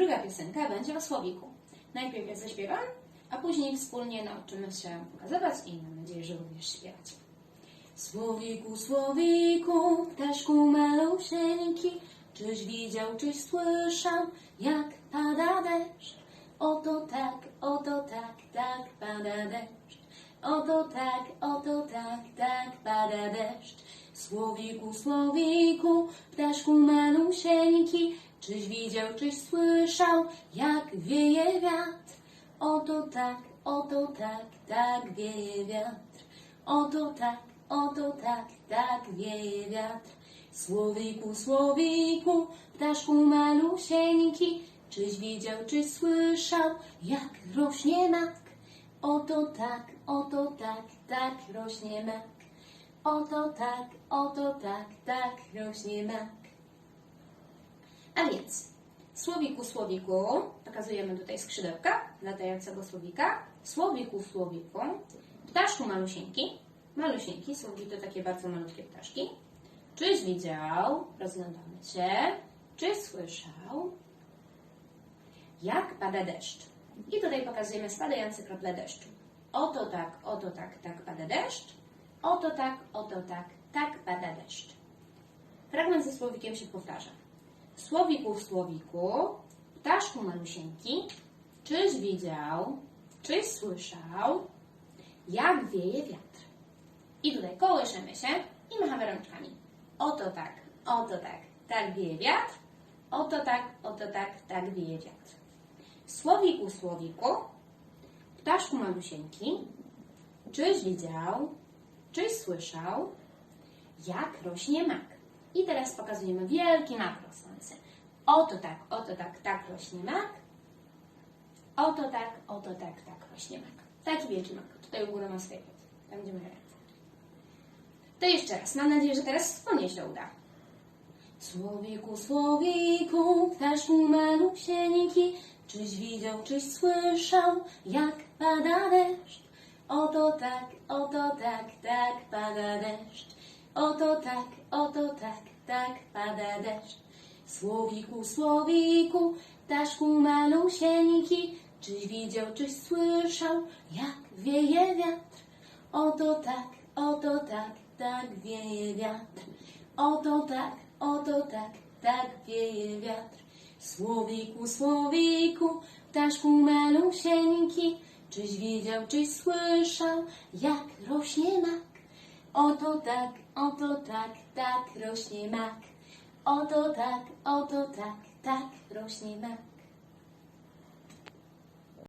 druga piosenka będzie o słowiku. Najpierw ja zaśpiewam, a później wspólnie nauczymy się pokazywać i mam nadzieję, że również śpiewać. Słowiku, słowiku, ptaszku malusieńki, czyś widział, czyś słyszał, jak pada deszcz? Oto tak, oto tak, tak pada deszcz. Oto tak, oto tak, tak pada deszcz. Słowiku, słowiku, ptaszku malusieńki, czyś widział, czyś słyszał, jak wieje wiatr? Oto tak, oto tak, tak wieje wiatr. Oto tak, oto tak, tak wieje wiatr. Słowiku, słowiku, ptaszku malusieńki, czyś widział, czyś słyszał, jak rośnie mak? Oto tak, oto tak, tak rośnie mak. Oto tak, oto tak, tak rośnie mak. A więc, słowiku, słowiku, pokazujemy tutaj skrzydełka latającego słowika. Słowiku, słowiku, ptaszku malusieńki, malusieńki, słowiki to takie bardzo malutkie ptaszki. Czyś widział, rozglądamy się, czy słyszał, jak pada deszcz. I tutaj pokazujemy spadające krople deszczu. Oto tak, oto tak, tak pada deszcz. Oto tak, oto tak, tak pada deszcz. Fragment ze słowikiem się powtarza. Słowiku słowiku, ptaszku malusieńki, czyś widział, czyś słyszał, jak wieje wiatr. I tutaj kołyszymy się i machamy rączkami. Oto tak, oto tak, tak wieje wiatr. Oto tak, oto tak, tak wieje wiatr. Słowiku, słowiku, ptaszku malusieńki, czyś widział, czyś słyszał, jak rośnie mak. I teraz pokazujemy wielki mak rosnący. Oto tak, oto tak, tak rośnie mak. Oto tak, oto tak, tak rośnie mak. Taki wielki mak. Tutaj u góry ma swoje płody. Tam gdzie moje ręce. To jeszcze raz. Mam nadzieję, że teraz wspólnie się uda. Słowiku, słowiku, ptaszku malusieńki, czyś widział, czyś słyszał, jak pada deszcz? Oto tak, oto tak, tak pada deszcz. Oto tak, oto tak, tak pada deszcz. Słowiku, słowiku, ptaszku malusieńki, czyś widział, czyś słyszał, jak wieje wiatr? Oto tak, oto tak, tak wieje wiatr. Oto tak, oto tak, tak wieje wiatr. Słowiku, słowiku, ptaszku malusieńki, czyś widział, czyś słyszał, jak rośnie mak? Oto tak, oto tak, tak rośnie mak. Oto tak, oto tak, tak rośnie mak.